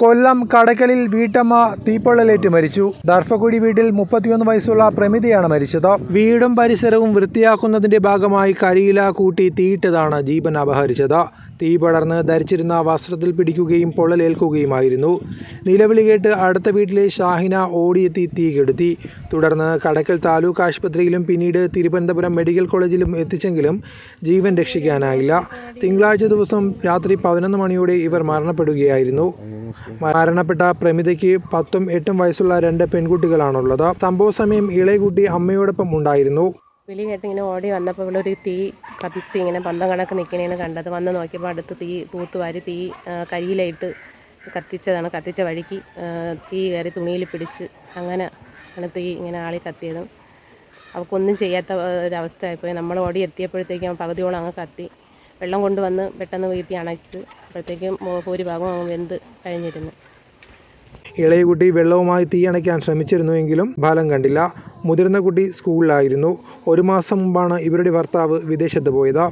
കൊല്ലം കടക്കലിൽ വീട്ടമ്മ തീപ്പൊള്ളലേറ്റ് മരിച്ചു. ദർഫക്കുടി വീട്ടിൽ മുപ്പത്തിയൊന്ന് വയസ്സുള്ള പ്രമിതയാണ് മരിച്ചത്. വീടും പരിസരവും വൃത്തിയാക്കുന്നതിന്റെ ഭാഗമായി കരിയില കൂട്ടി തീയിട്ടതാണ് ജീവൻ അപഹരിച്ചത്. തീ പടർന്ന് ധരിച്ചിരുന്ന വസ്ത്രത്തിൽ പിടിക്കുകയും പൊള്ളലേൽക്കുകയുമായിരുന്നു. നിലവിളി കേട്ട് അടുത്ത വീട്ടിലെ ഷാഹിന ഓടിയെത്തി തീ കെടുത്തി. തുടർന്ന് കടക്കൽ താലൂക്ക് ആശുപത്രിയിലും പിന്നീട് തിരുവനന്തപുരം മെഡിക്കൽ കോളേജിലും എത്തിച്ചെങ്കിലും ജീവൻ രക്ഷിക്കാനായില്ല. തിങ്കളാഴ്ച ദിവസം രാത്രി പതിനൊന്ന് മണിയോടെ ഇവർ മരണപ്പെടുകയായിരുന്നു. മരണപ്പെട്ട പ്രമിതയ്ക്ക് പത്തും എട്ടും വയസ്സുള്ള രണ്ട് പെൺകുട്ടികളാണുള്ളത്. സംഭവ സമയം ഇളയകുട്ടി അമ്മയോടൊപ്പം ഉണ്ടായിരുന്നു. വിളി കേട്ടിങ്ങനെ ഓടി വന്നപ്പോൾ ഇവിടെ ഒരു തീ കത്തി ഇങ്ങനെ പന്തം കണക്ക് നിൽക്കണേന്ന് കണ്ടത്. വന്ന് നോക്കിയപ്പോൾ അടുത്ത് തീ തൂത്തുവാരി തീ കരിയിലായിട്ട് കത്തിച്ചതാണ്. കത്തിച്ച വഴിക്ക് തീ കയറി തുണിയിൽ പിടിച്ച് അങ്ങനെ ആണ് തീ ഇങ്ങനെ ആളി കത്തിയതും. അവൾക്കൊന്നും ചെയ്യാത്ത ഒരവസ്ഥയായിപ്പോയി. നമ്മൾ ഓടി എത്തിയപ്പോഴത്തേക്കും പകുതിയോളം അങ്ങ് കത്തി. വെള്ളം കൊണ്ടുവന്ന് പെട്ടെന്ന് വീത്തി അണച്ച് അപ്പോഴത്തേക്കും ഭൂരിഭാഗം വെന്ത് കഴിഞ്ഞിരുന്നു. ഇളയകുട്ടി വെള്ളവുമായി തീയണയ്ക്കാൻ ശ്രമിച്ചിരുന്നുവെങ്കിലും ഫലം കണ്ടില്ല. മുതിർന്ന കുട്ടി സ്കൂളിലായിരുന്നു. ഒരു മാസം മുമ്പാണ് ഇവരുടെ ഭർത്താവ് വിദേശത്ത് പോയത്.